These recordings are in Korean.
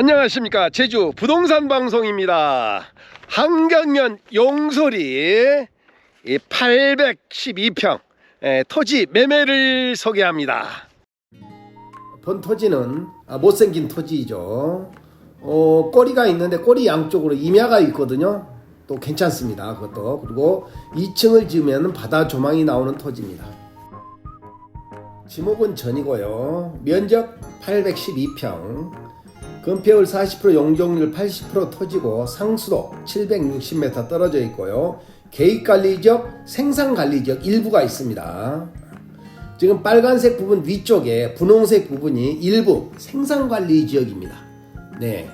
안녕하십니까. 제주 부동산 방송입니다. 한경년 용소리 812평 토지 매매를 소개합니다. 본 토지는 아, 못생긴 토지이죠. 어, 꼬리가 있는데 꼬리 양쪽으로 임야가 있거든요. 또 괜찮습니다 그것도. 그리고 2층을 지으면 바다 조망이 나오는 토지입니다. 지목은 전이고요. 면적 812평 건폐율 40% 용적률 80% 토지고 상수도 760m 떨어져 있고요. 계획관리지역, 생산관리지역 일부가 있습니다. 지금 빨간색 부분 위쪽에 분홍색 부분이 일부 생산관리지역입니다. 네.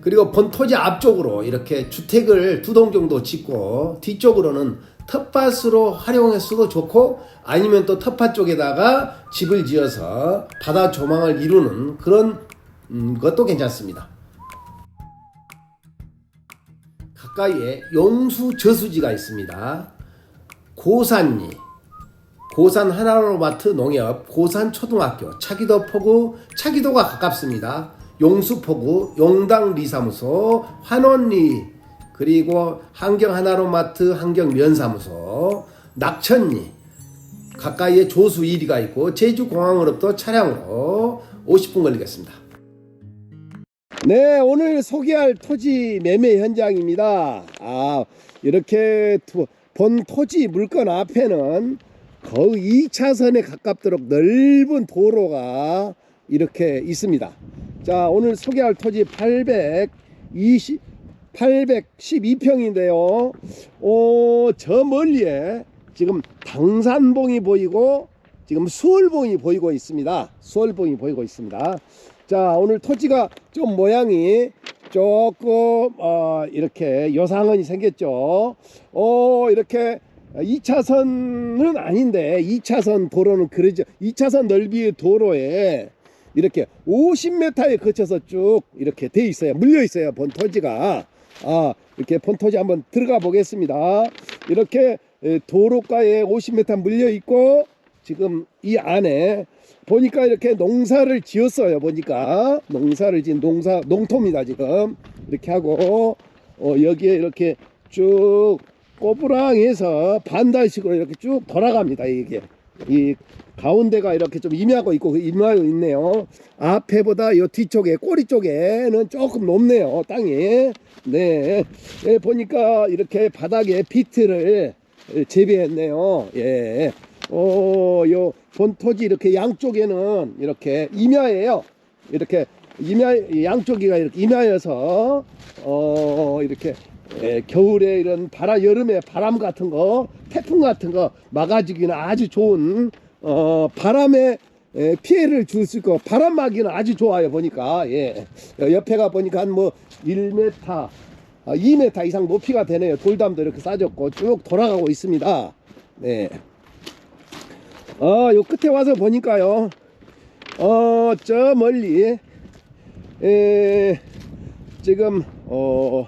그리고 본 토지 앞쪽으로 이렇게 주택을 두 동 정도 짓고 뒤쪽으로는 텃밭으로 활용했어도 좋고 아니면 또 텃밭 쪽에다가 집을 지어서 바다 조망을 이루는 그런 음, 것도 괜찮습니다. 가까이에 용수 저수지가 있습니다. 고산리, 고산 하나로마트 농협, 고산 초등학교, 차기도 포구, 차기도가 가깝습니다. 용수포구, 용당 리사무소, 환원리, 그리고 환경 하나로마트, 환경 면사무소, 낙천리, 가까이에 조수 1위가 있고 제주공항으로부터 차량으로 50분 걸리겠습니다. 네, 오늘 소개할 토지 매매 현장입니다. 아, 이렇게 투- 본 토지 물건 앞에는 거의 2차선에 가깝도록 넓은 도로가 이렇게 있습니다. 자, 오늘 소개할 토지 820, 812평인데요. 어, 저 멀리에 지금 당산봉이 보이고 지금 수월봉이 보이고 있습니다. 수월봉이 보이고 있습니다. 자 오늘 토지가 좀 모양이 조금 어, 이렇게 요상은이 생겼죠. 어 이렇게 2차선은 아닌데 2차선 도로는 그러죠. 2차선 넓이의 도로에 이렇게 50m에 거쳐서 쭉 이렇게 돼 있어요. 물려 있어요. 본 토지가. 아, 이렇게 본 토지 한번 들어가 보겠습니다. 이렇게 에, 도로가에 50m 물려 있고 지금 이 안에 보니까 이렇게 농사를 지었어요. 보니까 농사를 지은 농사 농토입니다. 지금 이렇게 하고 어, 여기에 이렇게 쭉 꼬부랑해서 반달식으로 이렇게 쭉 돌아갑니다. 이게 이 가운데가 이렇게 좀 임하고 있고 그 임하고 있네요. 앞에보다 요 뒤쪽에 꼬리 쪽에는 조금 높네요. 땅이 네 예, 보니까 이렇게 바닥에 비트를 재배했네요. 예. 어, 요 본토지 이렇게 양쪽에는 이렇게 임야예요. 이렇게 임야 양쪽이가 이렇게 임야여서 어 이렇게 예, 겨울에 이런 바람 여름에 바람 같은 거 태풍 같은 거 막아주기는 아주 좋은 어 바람에 예, 피해를 줄 수 있고 바람 막이는 아주 좋아요 보니까 예 옆에가 보니까 한 뭐 1m 아, 2m 이상 높이가 되네요 돌담도 이렇게 싸졌고 쭉 돌아가고 있습니다 네. 어, 요 끝에 와서 보니까요. 어, 저 멀리 에, 지금 어,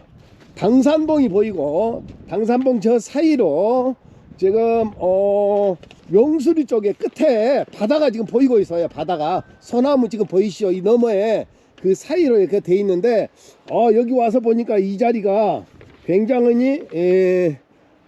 당산봉이 보이고 당산봉 저 사이로 지금 어, 용수리 쪽에 끝에 바다가 지금 보이고 있어요. 바다가 소나무 지금 보이시죠? 이 너머에 그 사이로 이렇게 돼 있는데 어, 여기 와서 보니까 이 자리가 굉장히 에,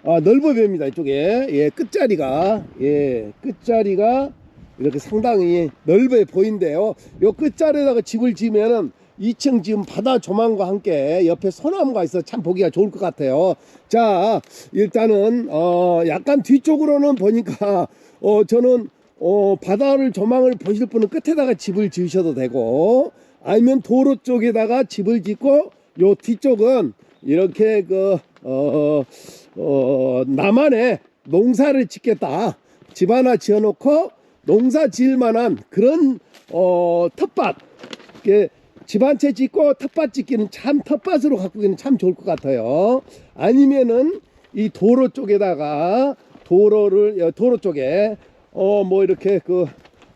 아, 넓어 보입니다. 이쪽에. 예, 끝자리가. 예, 끝자리가 이렇게 상당히 넓어 보인대요. 요 끝자리에다가 집을 지으면은 2층 지금 바다 조망과 함께 옆에 소나무가 있어 참 보기가 좋을 것 같아요. 자, 일단은, 어, 약간 뒤쪽으로는 보니까, 어, 저는, 어, 바다를 조망을 보실 분은 끝에다가 집을 지으셔도 되고, 아니면 도로 쪽에다가 집을 짓고, 요 뒤쪽은 이렇게 그, 어, 어, 나만의 농사를 짓겠다. 집 하나 지어놓고 농사 지을 만한 그런, 어, 텃밭. 집 한 채 짓고 텃밭 짓기는 참 텃밭으로 가꾸기는 참 좋을 것 같아요. 아니면은 이 도로 쪽에다가 도로를, 어, 도로 쪽에, 어, 뭐 이렇게 그,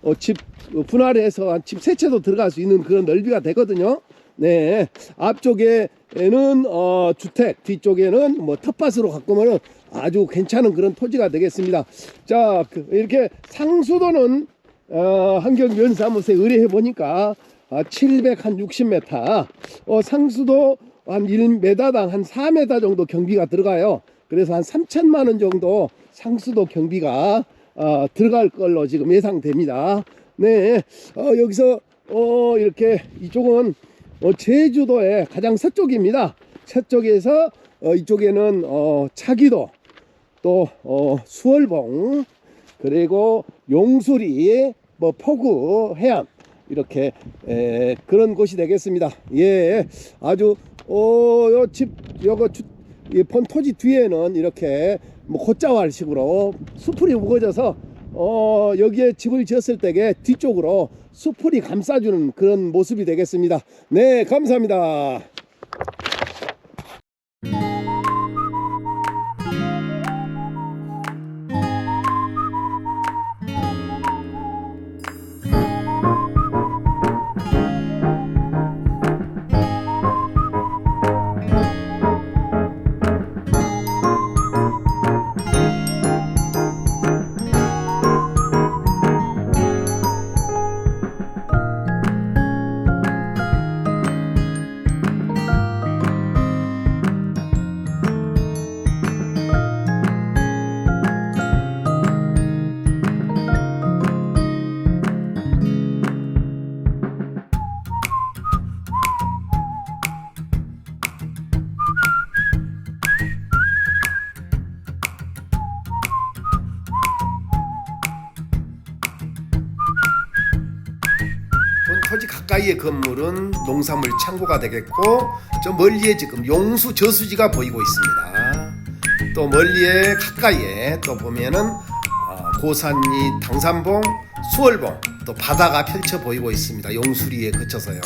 어, 집 분할해서 한 집 세 채도 들어갈 수 있는 그런 넓이가 되거든요. 네. 앞쪽에 는 어, 주택, 뒤쪽에는 뭐 텃밭으로 가꾸면은 아주 괜찮은 그런 토지가 되겠습니다. 자, 그, 이렇게 상수도는 어, 환경면사무소에 의뢰해 보니까 아, 760m, 어, 상수도 한 1m당 한 4m 정도 경비가 들어가요. 그래서 한 3천만 원 정도 상수도 경비가 어, 들어갈 걸로 지금 예상됩니다. 네, 어, 여기서 어, 이렇게 이쪽은 어, 제주도의 가장 서쪽입니다. 서쪽에서 어, 이쪽에는 어, 차기도 또 어, 수월봉 그리고 용수리 뭐 포구 해안 이렇게 에, 그런 곳이 되겠습니다. 예, 아주 어집 요거 주, 이 본토지 뒤에는 이렇게 뭐 곶자왈식으로 수풀이 우거져서 어 여기에 집을 지었을 때에 뒤쪽으로 수풀이 감싸주는 그런 모습이 되겠습니다. 네, 감사합니다. 토지 가까이의 건물은 농산물 창고가 되겠고 저 멀리에 지금 용수 저수지가 보이고 있습니다. 또 멀리에 가까이에 또 보면은 어, 고산리 당산봉 수월봉 또 바다가 펼쳐 보이고 있습니다. 용수리에 그쳐서요.